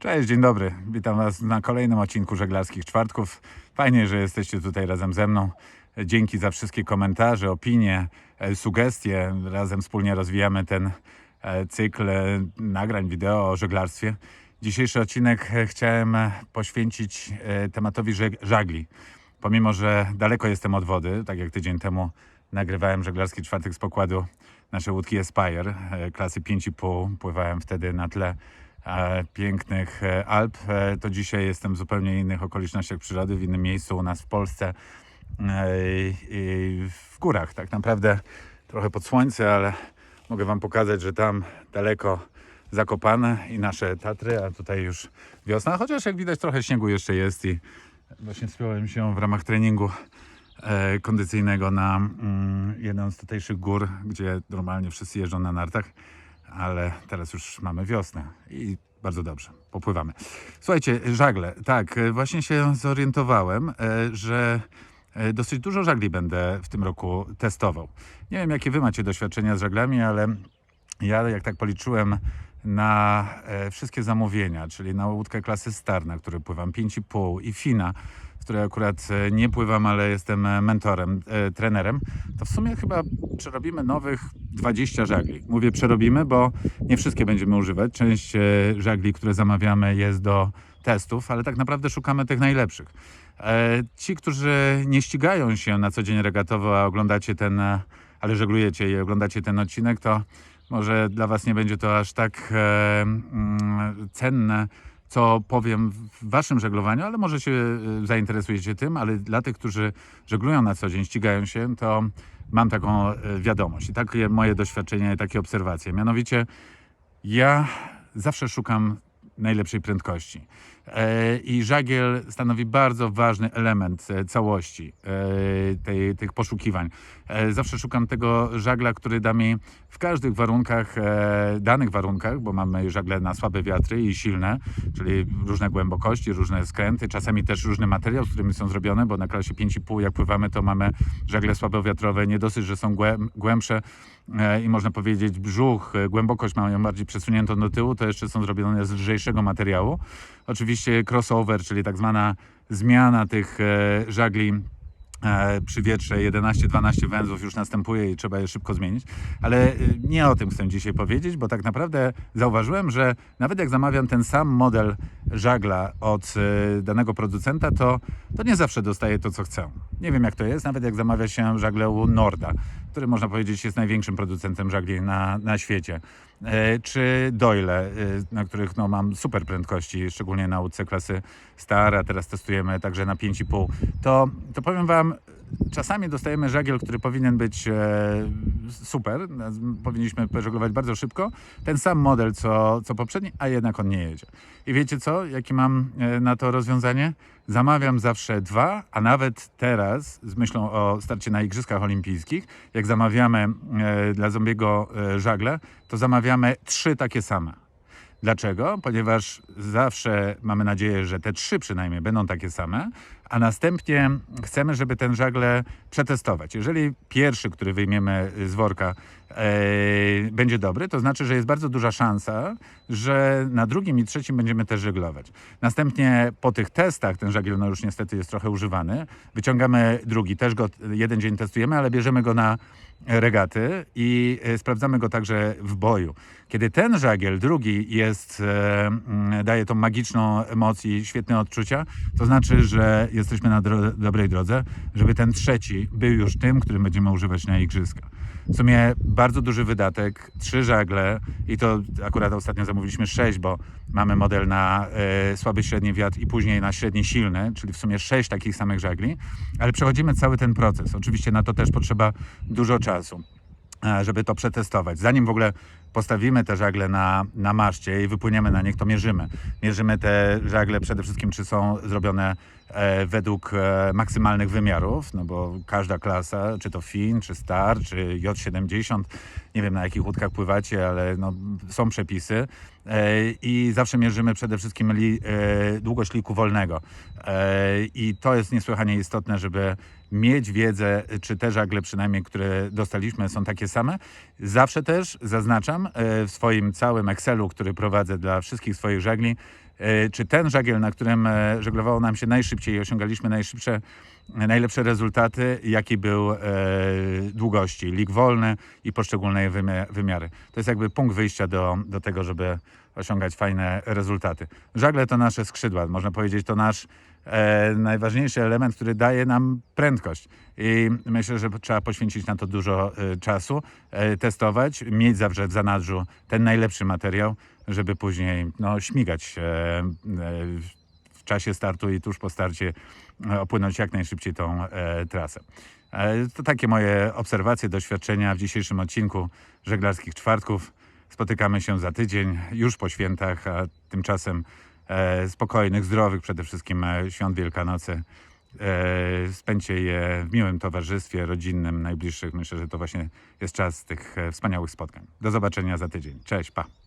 Cześć, dzień dobry. Witam Was na kolejnym odcinku Żeglarskich Czwartków. Fajnie, że jesteście tutaj razem ze mną. Dzięki za wszystkie komentarze, opinie, e, sugestie. Razem wspólnie rozwijamy ten e, cykl e, nagrań wideo o żeglarstwie. Dzisiejszy odcinek chciałem poświęcić tematowi żagli. Pomimo, że daleko jestem od wody, tak jak tydzień temu nagrywałem żeglarski czwartek z pokładu nasze łódki Aspire e, klasy 5,5. Pływałem wtedy na tle pięknych e, Alp. E, to dzisiaj jestem w zupełnie innych okolicznościach przyrody, w innym miejscu u nas w Polsce, e, w górach. Tak naprawdę trochę pod słońce, ale mogę Wam pokazać, że tam daleko Zakopane i nasze Tatry, a tutaj już wiosna, chociaż jak widać trochę śniegu jeszcze jest i właśnie spiąłem się w ramach treningu kondycyjnego na mm, jedną z tutejszych gór, gdzie normalnie wszyscy jeżdżą na nartach, ale teraz już mamy wiosnę i bardzo dobrze, popływamy. Słuchajcie, żagle, tak, e, właśnie się zorientowałem, e, że e, dosyć dużo żagli będę w tym roku testował. Nie wiem, jakie wy macie doświadczenia z żaglami, ale ja jak tak policzyłem na e, wszystkie zamówienia, czyli na łódkę klasy Star, na której pływam 5,5 i Fina, w której akurat e, nie pływam, ale jestem e, mentorem, trenerem, to w sumie chyba przerobimy nowych 20 żagli. Mówię przerobimy, bo nie wszystkie będziemy używać. Część żagli, które zamawiamy jest do testów, ale tak naprawdę szukamy tych najlepszych. Ci, którzy nie ścigają się na co dzień regatowo, a oglądacie ten, ale żeglujecie i oglądacie ten odcinek, to może dla Was nie będzie to aż tak e, mm, cenne, co powiem w Waszym żeglowaniu, ale może się e, zainteresujecie tym, ale dla tych, którzy żeglują na co dzień, ścigają się, to mam taką e, wiadomość i takie moje doświadczenia i takie obserwacje. Mianowicie ja zawsze szukam najlepszej prędkości. E, I żagiel stanowi bardzo ważny element e, całości e, tej, tych poszukiwań. Zawsze szukam tego żagla, który da mi w każdych warunkach, danych warunkach, bo mamy żagle na słabe wiatry i silne, czyli różne głębokości, różne skręty, czasami też różny materiał, z którymi są zrobione, bo na klasie 5,5 jak pływamy, to mamy żagle słabowiatrowe, nie dosyć, że są głę- głębsze i można powiedzieć brzuch, e, głębokość mają bardziej przesuniętą do tyłu, to jeszcze są zrobione z lżejszego materiału. Oczywiście crossover, czyli tak zwana zmiana tych e, żagli e, przy wietrze 11-12 węzłów już następuje i trzeba je szybko zmienić. Ale y, nie o tym chcę dzisiaj powiedzieć, bo tak naprawdę zauważyłem, że nawet jak zamawiam ten sam model żagla od y, danego producenta, to, to nie zawsze dostaję to, co chcę. Nie wiem jak to jest, nawet jak zamawia się żagle u Norda, który można powiedzieć jest największym producentem żagli na, na świecie. E, Czy Doyle, y, na których no, mam super prędkości, szczególnie na łódce klasy Star, a teraz testujemy także na 5,5, to, to powiem Wam, czasami dostajemy żagiel, który powinien być e, super, powinniśmy pożeglować bardzo szybko, ten sam model co, co poprzedni, a jednak on nie jedzie. I wiecie co, jakie mam e, na to rozwiązanie? Zamawiam zawsze dwa, a nawet teraz z myślą o starcie na Igrzyskach Olimpijskich, jak zamawiamy e, dla zombiego e, żagle, to zamawiamy trzy takie same. Dlaczego? Ponieważ zawsze mamy nadzieję, że te trzy przynajmniej będą takie same, a następnie chcemy, żeby ten żagle przetestować. Jeżeli pierwszy, który wyjmiemy z worka, e, będzie dobry, to znaczy, że jest bardzo duża szansa, że na drugim i trzecim będziemy też żeglować. Następnie po tych testach, ten żagiel no już niestety jest trochę używany, wyciągamy drugi, też go jeden dzień testujemy, ale bierzemy go na regaty i e, sprawdzamy go także w boju. Kiedy ten żagiel, drugi jest, e, mm, daje tą magiczną moc i świetne odczucia, to znaczy, że jesteśmy na dro- dobrej drodze, żeby ten trzeci był już tym, którym będziemy używać na igrzyska. W sumie bardzo duży wydatek, trzy żagle i to akurat ostatnio zamówiliśmy sześć, bo mamy model na e, słaby średni wiatr i później na średni silny, czyli w sumie sześć takich samych żagli, ale przechodzimy cały ten proces. Oczywiście na to też potrzeba dużo czasu e, żeby to przetestować. Zanim w ogóle postawimy te żagle na, na maszcie i wypłyniemy na nich, to mierzymy. Mierzymy te żagle przede wszystkim, czy są zrobione e, według e, maksymalnych wymiarów, no bo każda klasa, czy to FIN, czy STAR, czy J70, nie wiem na jakich łódkach pływacie, ale no, są przepisy. E, I zawsze mierzymy przede wszystkim li, e, długość liku wolnego. E, I to jest niesłychanie istotne, żeby mieć wiedzę, czy te żagle przynajmniej, które dostaliśmy, są takie same. Zawsze też zaznaczam w swoim całym Excelu, który prowadzę dla wszystkich swoich żagli, e, czy ten żagiel, na którym e, żeglowało nam się najszybciej i osiągaliśmy najszybsze, najlepsze rezultaty, jaki był e, długości, lig wolny i poszczególne wymiary. To jest jakby punkt wyjścia do, do tego, żeby osiągać fajne rezultaty. Żagle to nasze skrzydła, można powiedzieć, to nasz e, najważniejszy element, który daje nam prędkość. I myślę, że trzeba poświęcić na to dużo e, czasu, e, testować, mieć zawsze w zanadrzu ten najlepszy materiał, żeby później no, śmigać e, w czasie startu i tuż po starcie e, opłynąć jak najszybciej tą e, trasę. To takie moje obserwacje, doświadczenia w dzisiejszym odcinku żeglarskich czwartków. Spotykamy się za tydzień, już po świętach, a tymczasem spokojnych, zdrowych przede wszystkim świąt Wielkanocy. Spędźcie je w miłym towarzystwie rodzinnym, najbliższych. Myślę, że to właśnie jest czas tych wspaniałych spotkań. Do zobaczenia za tydzień. Cześć, pa.